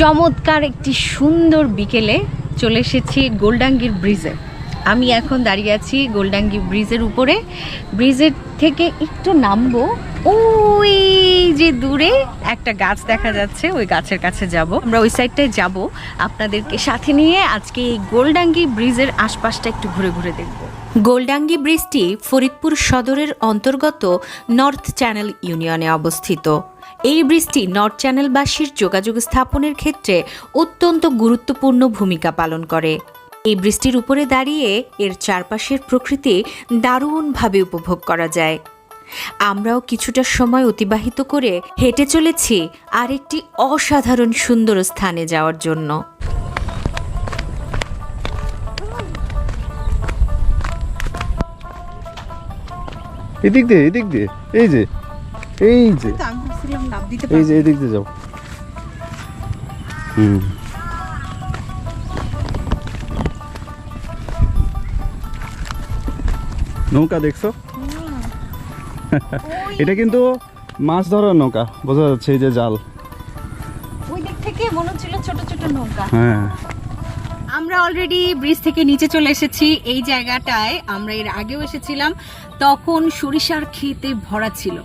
চমৎকার একটি সুন্দর বিকেলে চলে এসেছি গোলডাঙ্গির ব্রিজে। আমি এখন দাঁড়িয়ে আছি গোলডাঙ্গি ব্রিজের উপরে। ব্রিজের থেকে একটু নামবো। ওই যে দূরে একটা গাছ দেখা যাচ্ছে, ওই গাছের কাছে যাব। আমরা ওই সাইডটায় যাব। আপনাদেরকে সাথে নিয়ে আজকে এই গোলডাঙ্গি ব্রিজের আশপাশটা একটু ঘুরে ঘুরে দেখব। গোলডাঙ্গি ব্রিজটি ফরিদপুর সদরের অন্তর্গত নর্থ চ্যানেল ইউনিয়নে অবস্থিত। এই ব্রিজটি নর্থ চ্যানেলবাসীর যোগাযোগ স্থাপনের ক্ষেত্রে অত্যন্ত গুরুত্বপূর্ণ ভূমিকা পালন করে। এই বৃষ্টির উপরে দাঁড়িয়ে এর চারপাশের প্রকৃতি দারুণভাবে উপভোগ করা যায়। আমরাও কিছুটা সময় অতিবাহিত করে হেঁটে চলেছি আরেকটি অসাধারণ সুন্দর স্থানে যাওয়ার জন্য। এদিক দিয়ে এদিক দিয়ে এই যে এই যে। দিতে এই যে এদিক দিয়ে যাও। হুম। নৌকা দেখছ? এটা কিন্তু মাছ ধরার নৌকা বোঝা যাচ্ছে এই যে জাল। ওই দিক থেকে মনে হচ্ছিল ছোট ছোট নৌকা। হ্যাঁ। আমরা অলরেডি ব্রিজ থেকে নিচে চলে এসেছি। এই জায়গাটায় আমরা এর আগেও এসেছিলাম। তখন সরিষার ক্ষেতে ভরা ছিল।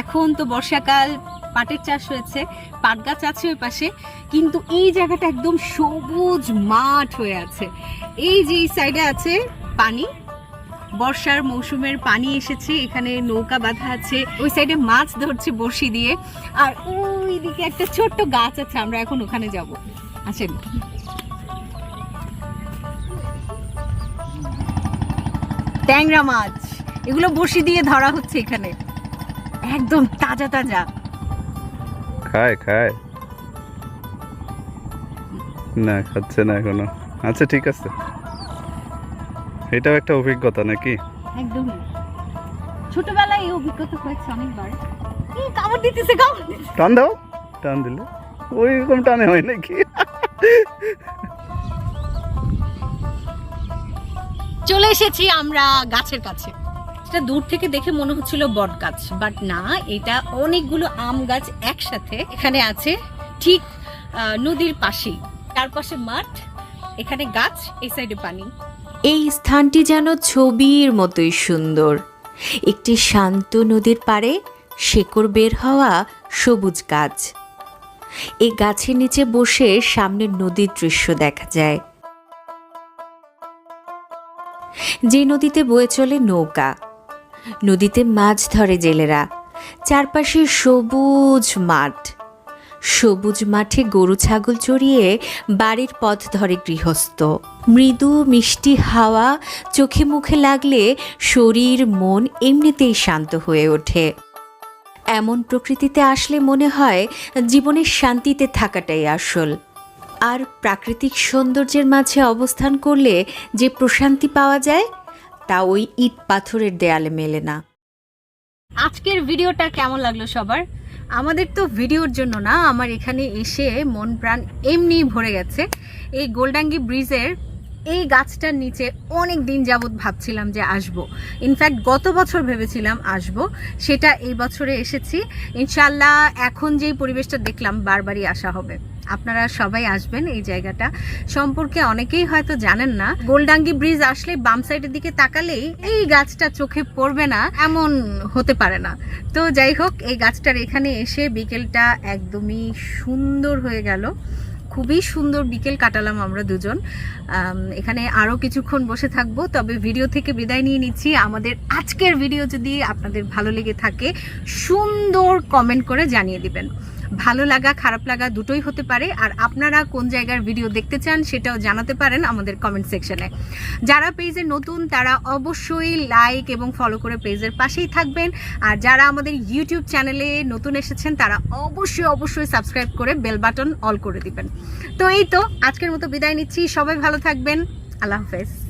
এখন তো বর্ষাকাল, পাটের চাষ হয়েছে পাট গাছ আছে ওই পাশে, কিন্তু এই জায়গাটা একদম সবুজ মাঠ হয়ে আছে। এই যে এই সাইডে আছে পানি, বর্ষার মৌসুমের পানি এসেছে, এখানে নৌকা বাঁধা আছে, ওই সাইডে মাছ ধরছে বড়শি দিয়ে। আর ওই দিকে একটা ছোট্ট গাছ আছে, আমরা এখন ওখানে যাব। আছেন ট্যাংরা মাছ। এগুলো বসি দিয়ে ধরা হচ্ছে এখানে। একদম তাজা তাজা। খায় খায়। না খাচ্ছে না এখনও। আচ্ছা ঠিক আছে। এটাও একটা অভিজ্ঞতা নাকি? একদমই ছোটবেলায় এই অভিজ্ঞতা হয়েছে অনেকবার। কামড় দিতেছে কামড় টান দাও। টান দিলে? ওইরকম টানে হয় নাকি? চলে এসেছি আমরা গাছের কাছে। এটা দূর থেকে দেখে মনে হচ্ছিল বট গাছ বাট না এটা অনেকগুলো আম গাছ একসাথে এখানে আছে ঠিক আহ, নদীর পাশেই। চারপাশে মাঠ এখানে গাছ এই সাইডে পানি। এই স্থানটি যেন ছবির মতোই সুন্দর। একটি শান্ত নদীর পাড়ে শেকড় বের হওয়া সবুজ গাছ। এই গাছের নিচে বসে সামনের নদীর দৃশ্য দেখা যায়। যে নদীতে বয়ে চলে নৌকা। নদীতে মাছ ধরে জেলেরা। চারপাশে সবুজ মাঠ। সবুজ মাঠে গরু ছাগল চড়িয়ে বাড়ির পথ ধরে গৃহস্থ। মৃদু মিষ্টি হাওয়া চোখে মুখে লাগলে শরীর, মন এমনিতেই শান্ত হয়ে ওঠে। এমন প্রকৃতিতে আসলে মনে হয় জীবনের শান্তিতে থাকাটাই আসল। আর প্রাকৃতিক সৌন্দর্যের মাঝে অবস্থান করলে যে প্রশান্তি পাওয়া যায়, তা ওই ইট পাথরের দেয়ালে মেলে না। আজকের ভিডিওটা কেমন লাগল সবার? আমাদের তো ভিডিওর জন্য না, আমার এখানে এসে মন প্রাণ এমনি ভরে গেছে। এই গোলডাঙ্গি ব্রিজের এই গাছটার নিচে অনেক দিন যাবৎ ভাবছিলাম যে আসব। ইনফ্যাক্ট গত বছর ভেবেছিলাম আসব। সেটা এই বছরে এসেছি। ইনশাল্লাহ এখন যেই পরিবেশটা দেখলাম, বারবারই আসা হবে। আপনারা সবাই আসবেন এই জায়গাটা। সম্পর্কে অনেকেই হয়তো জানেন না। গোলডাঙ্গি ব্রিজ আসলে বাম সাইডের দিকে তাকালেই এই গাছটা চোখে পড়বে না, এমন হতে পারে না। তো যাই হোক, এই গাছটার এখানে এসে বিকেলটা একদমই সুন্দর হয়ে গেল। খুবই সুন্দর বিকেল কাটালাম আমরা দুজন। এখানে আরও কিছুক্ষণ বসে থাকব, তবে ভিডিও থেকে বিদায় নিয়ে নিচ্ছি। আমাদের আজকের ভিডিও যদি আপনাদের ভালো লেগে থাকে, সুন্দর কমেন্ট করে জানিয়ে দিবেন। ভালো লাগা, খারাপ লাগা দুটোই হতে পারে। আর আপনারা কোন জায়গার ভিডিও দেখতে চান সেটাও জানাতে পারেন আমাদের কমেন্ট সেকশনে যারা পেজে নতুন, তারা অবশ্যই লাইক এবং ফলো করে পেজের পাশেই থাকবেন। আর যারা আমাদের ইউটিউব চ্যানেলে নতুন এসেছেন, তারা অবশ্যই অবশ্যই সাবস্ক্রাইব করে বেল বাটন অল করে দিবেন। তো এই তো, আজকের মতো বিদায় নিচ্ছি। সবাই ভালো থাকবেন। আল্লাহ হাফেজ।